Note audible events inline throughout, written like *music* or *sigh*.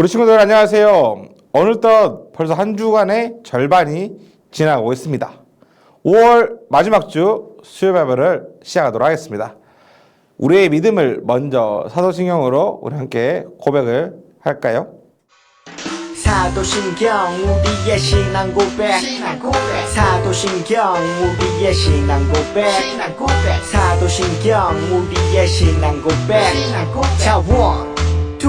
우리 친구들 안녕하세요. 어느덧 벌써 한 주간의 절반이 지나고 있습니다. 5월 마지막 주 수요 발표를 시작하도록 하겠습니다. 우리의 믿음을 먼저 사도신경으로 우리 함께 고백을 할까요? 사도신경 우리의 신앙 고백 사도신경 우리의 신앙 고백 사도신경 우리의 신앙 고백 자 원, 투,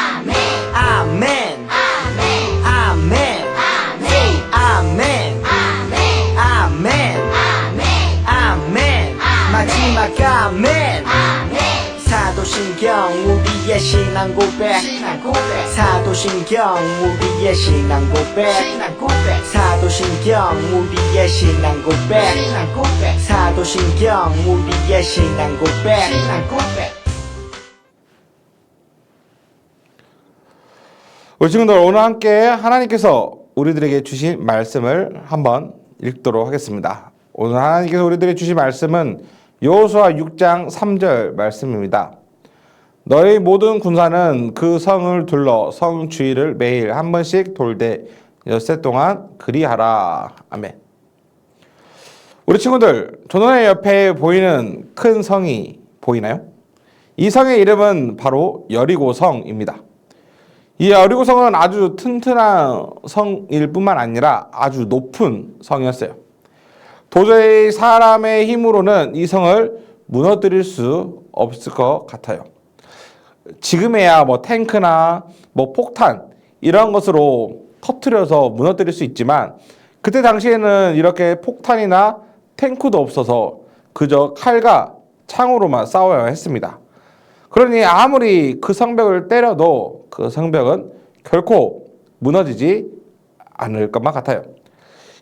신앙 고백. 사도신경 우리의 신앙 고백. 사도신경 우리의 신앙 고백. 사도신경 우리의 신앙 고백. 우리 친구들 오늘 함께 하나님께서 우리들에게 주신 말씀을 한번 읽도록 하겠습니다. 오늘 하나님께서 우리들에게 주신 말씀은 여호수아 6장 3절 말씀입니다. 너희 모든 군사는 그 성을 둘러 성 주위를 매일 한 번씩 돌되 엿새 동안 그리하라. 아멘. 우리 친구들, 조선의 옆에 보이는 큰 성이 보이나요? 이 성의 이름은 바로 여리고성입니다. 이 여리고성은 아주 튼튼한 성일 뿐만 아니라 아주 높은 성이었어요. 도저히 사람의 힘으로는 이 성을 무너뜨릴 수 없을 것 같아요. 지금에야 뭐 탱크나 뭐 폭탄 이런 것으로 터트려서 무너뜨릴 수 있지만 그때 당시에는 이렇게 폭탄이나 탱크도 없어서 그저 칼과 창으로만 싸워야 했습니다. 그러니 아무리 그 성벽을 때려도 그 성벽은 결코 무너지지 않을 것만 같아요.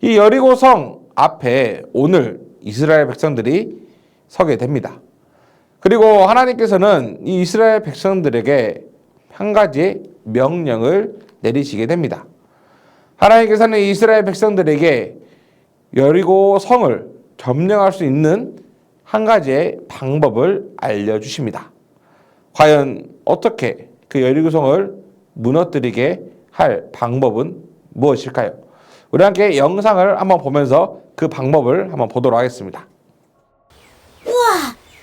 이 여리고성 앞에 오늘 이스라엘 백성들이 서게 됩니다. 그리고 하나님께서는 이 이스라엘 백성들에게 한 가지 명령을 내리시게 됩니다. 하나님께서는 이스라엘 백성들에게 여리고 성을 점령할 수 있는 한 가지의 방법을 알려주십니다. 과연 어떻게 그 여리고 성을 무너뜨리게 할 방법은 무엇일까요? 우리 함께 영상을 한번 보면서 그 방법을 한번 보도록 하겠습니다.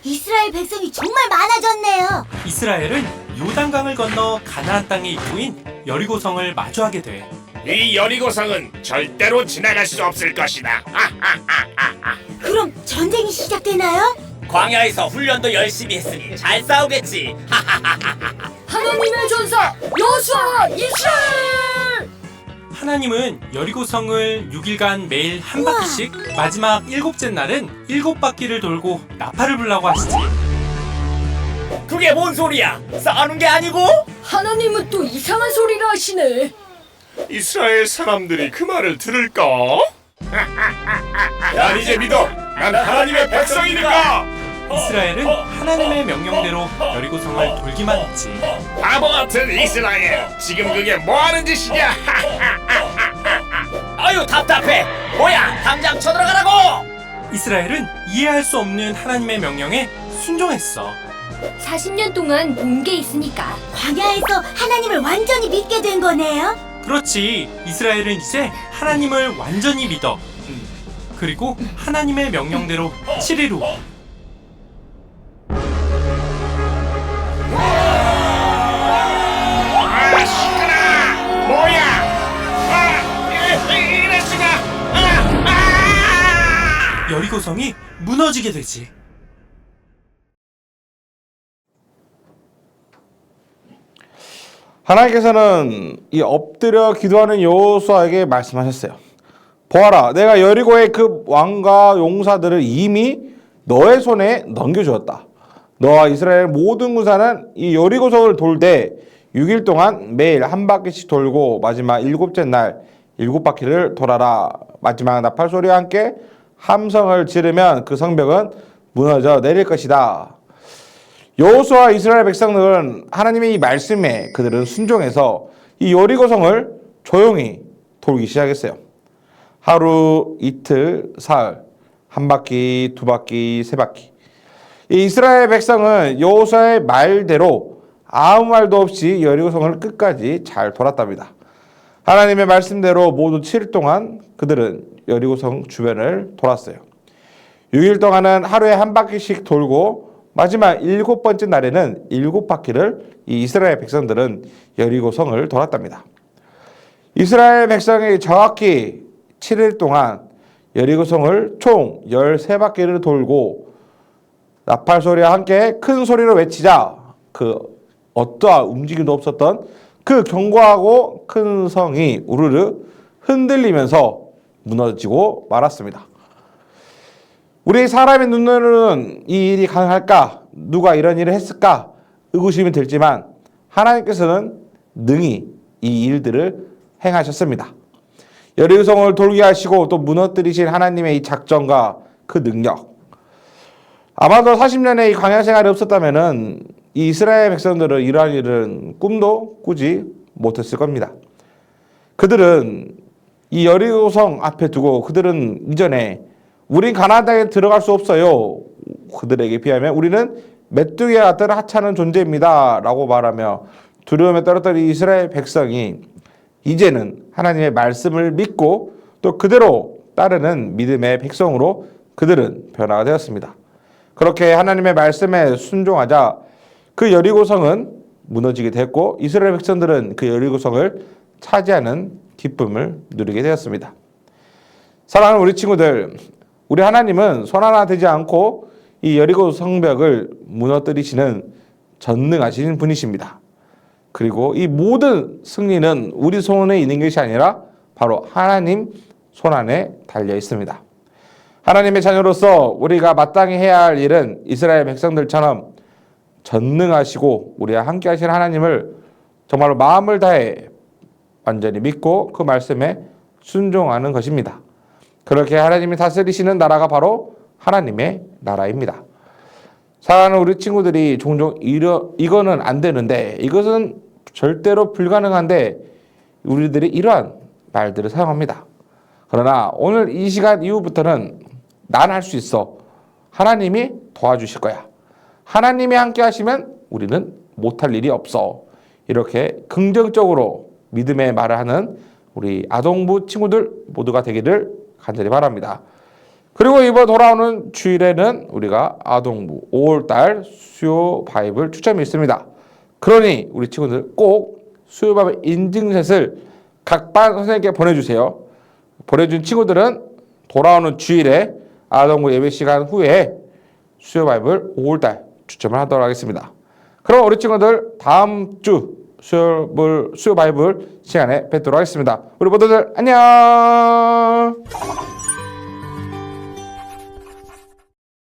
이스라엘 백성이 정말 많아졌네요. 이스라엘은 요단강을 건너 가나안 땅의 입구인 여리고성을 마주하게 돼. 이 여리고성은 절대로 지나갈 수 없을 것이다. 아, 그럼 전쟁이 시작되나요? 광야에서 훈련도 열심히 했으니 잘 싸우겠지. *laughs* 하나님의 전사 여수아 이스라엘 하나님은 여리고성을 6일간 매일 한 바퀴씩 마지막 일곱째 날은 일곱 바퀴를 돌고 나팔을 불라고 하시지. 그게 뭔 소리야? 싸우는 게 아니고? 하나님은 또 이상한 소리를 하시네 이스라엘 사람들이 그 말을 들을까? 난 이제 믿어. 난 하나님의 백성이니까. 이스라엘은 하나님의 명령대로 여리고성을 돌기만 했지. 바보 같은 이스라엘. 지금 그게 뭐 하는 짓이냐? *laughs* 아유 답답해. 뭐야? 당장 쳐들어가라고. 이스라엘은 이해할 수 없는 하나님의 명령에 순종했어. 40년 동안 본게 있으니까 광야에서 하나님을 완전히 믿게 된 거네요. 그렇지. 이스라엘은 이제 하나님을 완전히 믿어. 음. 그리고 하나님의 명령대로 7일 후 여리고성이 무너지게 되지. 하나님께서는 이 엎드려 기도하는 여호수아에게 말씀하셨어요. 보아라, 내가 여리고의 그 왕과 용사들을 이미 너의 손에 넘겨주었다. 너와 이스라엘 모든 군사는 이 여리고성을 돌되 6일 동안 매일 한 바퀴씩 돌고 마지막 일곱째 날 일곱 바퀴를 돌아라. 마지막 나팔 소리와 함께 함성을 지르면 그 성벽은 무너져 내릴 것이다. 여호수아 이스라엘 백성들은 하나님의 이 말씀에 그들은 순종해서 이 여리고성을 조용히 돌기 시작했어요. 하루, 이틀, 사흘, 한 바퀴, 두 바퀴, 세 바퀴. 이 이스라엘 백성은 여호수아의 말대로 아무 말도 없이 여리고성을 끝까지 잘 돌았답니다. 하나님의 말씀대로 모두 7일 동안 그들은 여리고성 주변을 돌았어요. 6일 동안은 하루에 한 바퀴씩 돌고 마지막 일곱 번째 날에는 일곱 바퀴를 이 이스라엘 백성들은 여리고성을 돌았답니다. 이스라엘 백성이 정확히 7일 동안 여리고성을 총 13바퀴를 돌고 나팔 소리와 함께 큰 소리로 외치자 그 어떠한 움직임도 없었던 그 견고하고 큰 성이 우르르 흔들리면서 무너지고 말았습니다. 우리 사람의 눈으로는 이 일이 가능할까? 누가 이런 일을 했을까? 의구심이 들지만 하나님께서는 능히 이 일들을 행하셨습니다. 여리고성을 돌게 하시고 또 무너뜨리신 하나님의 이 작전과 그 능력. 아마도 40년의 이 광야 생활이 없었다면은 이 이스라엘 백성들은 이러한 일은 꿈도 꾸지 못했을 겁니다. 그들은 이 여리고성 앞에 두고 그들은 이전에 우린 가나안 땅에 들어갈 수 없어요. 그들에게 비하면 우리는 메뚜기 같은 하찮은 존재입니다라고 말하며 두려움에 떨었던 이 이스라엘 백성이 이제는 하나님의 말씀을 믿고 또 그대로 따르는 믿음의 백성으로 그들은 변화가 되었습니다. 그렇게 하나님의 말씀에 순종하자 그 여리고성은 무너지게 됐고 이스라엘 백성들은 그 여리고성을 차지하는 기쁨을 누리게 되었습니다. 사랑하는 우리 친구들, 우리 하나님은 손 하나 되지 않고 이 여리고 성벽을 무너뜨리시는 전능하신 분이십니다. 그리고 이 모든 승리는 우리 손에 있는 것이 아니라 바로 하나님 손 안에 달려 있습니다. 하나님의 자녀로서 우리가 마땅히 해야 할 일은 이스라엘 백성들처럼 전능하시고 우리와 함께 하신 하나님을 정말로 마음을 다해 완전히 믿고 그 말씀에 순종하는 것입니다. 그렇게 하나님이 다스리시는 나라가 바로 하나님의 나라입니다. 사랑하는 우리 친구들이 종종 이러, 이거는 안 되는데 이것은 절대로 불가능한데 우리들이 이러한 말들을 사용합니다. 그러나 오늘 이 시간 이후부터는 난 할 수 있어. 하나님이 도와주실 거야. 하나님이 함께 하시면 우리는 못할 일이 없어. 이렇게 긍정적으로 믿음의 말을 하는 우리 아동부 친구들 모두가 되기를 간절히 바랍니다. 그리고 이번 돌아오는 주일에는 우리가 아동부 5월달 수요 바이블 추첨이 있습니다. 그러니 우리 친구들 꼭 수요 바이블 인증샷을 각 반 선생님께 보내주세요. 보내준 친구들은 돌아오는 주일에 아동부 예배 시간 후에 수요 바이블 5월달 추첨을 하도록 하겠습니다. 그럼 우리 친구들 다음 주 수요, 수요 바이블 시간에 뵙도록 하겠습니다. 우리 모두들 안녕!